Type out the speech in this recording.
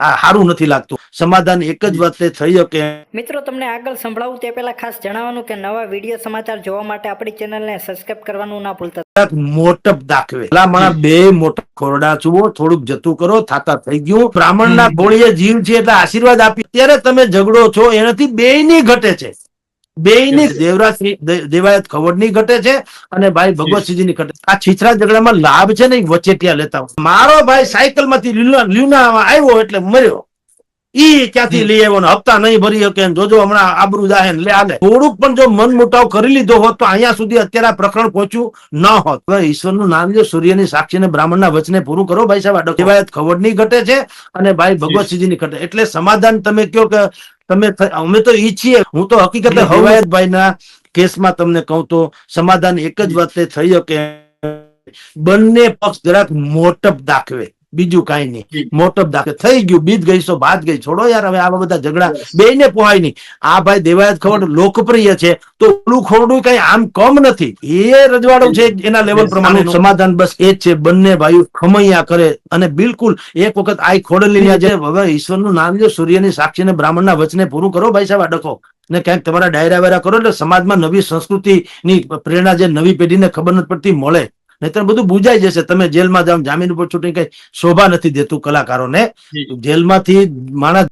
આ સારું નથી લાગતું. સમાધાન એક જ વાતે થઈ શકે. મિત્રો તમને આગળ સંભળાવું તે પહેલા ખાસ જણાવવાનું કે નવા વીડિયો સમાચાર જોવા માટે આપણી ચેનલને સબસ્ક્રાઇબ કરવાનું ના ભૂલતા. મોટપ દાખવે. ભલામણા બે મોટા ખોરડા છુઓ થોડુંક જતું કરો થાતા થઈ ગયું. બ્રાહ્મણના ગોળીએ જીવ છે એટલે આશીર્વાદ આપી. ત્યારે તમે ઝઘડો છો એનાથી બેયની ઘટે છે. બેયની દેવરાજ દેવાયત ખવડની ઘટે છે અને ભાઈ ભગવતસિંહજીની ઘટે આ છીછરા ઝઘડામાં લાભ છે ને વચેટિયા લેતા. મારો ભાઈ સાયકલમાંથી લ્યુના આવ્યો એટલે મર્યો. ઈ ક્યાંથી લઈ આવ્યો હપ્તા નહીં ભરી શકે જોજો હમણાં આબરૂ જાહે લે આલે. થોડુંક પણ જો મન મુટાવ કરી લીધો હોત તો અહીંયા સુધી અત્યારે આ પ્રકરણ પહોંચ્યું ન હોત. ઈશ્વરનું નામ જો સૂર્યની સાક્ષી ને બ્રાહ્મણના વચને પૂરું કરો ભાઈ સાહેબ દેવાયત ખવડની ઘટે છે અને ભાઈ ભગવતસિંહજીની ઘટે. એટલે સમાધાન તમે કયો કે તમે અમે તો ઈચ્છીએ હું તો હકીકતે હવાયતભાઈ ના કેસમાં તમને કહું તો સમાધાન એક જ. વાતે થઈ શકે. બંને પક્ષ જરાક મોટપ દાખવે. બીજું કઈ નહીં. મોટપ દાખલ થઈ ગયું બીત ગઈ સો બાત ગઈ. છોડો યાર હવે આવા બધા ઝઘડા. બેયને પોહાય નહીં. આ ભાઈ દેવાયત ખવડ લોકપ્રિય છે. તો ઓલું ખોરડું કઈ આમ કમ નથી. એ રજવાડું છે એના લેવલ પ્રમાણે સમાધાન બસ એ જ છે. બંને ભાઈઓ ખમૈયા કરે. અને બિલકુલ એક વખત આ ખોડલી જે હવે ઈશ્વરનું નામ જો સૂર્યની સાક્ષી ને બ્રાહ્મણના વચને પૂરું કરો ભાઈ સાહેબ ડખો. ને ક્યાંક તમારા ડાયરા વાયરા કરો એટલે સમાજમાં નવી સંસ્કૃતિની પ્રેરણા જે નવી પેઢીને ખબર નથી પડતી મળે. નહીતર બધું બુજાઈ જશે. તમે જેલમાં જાઓ જામીન ઉપર છૂટી કઈ શોભા નથી દેતું કલાકારોને. જેલમાંથી માણસ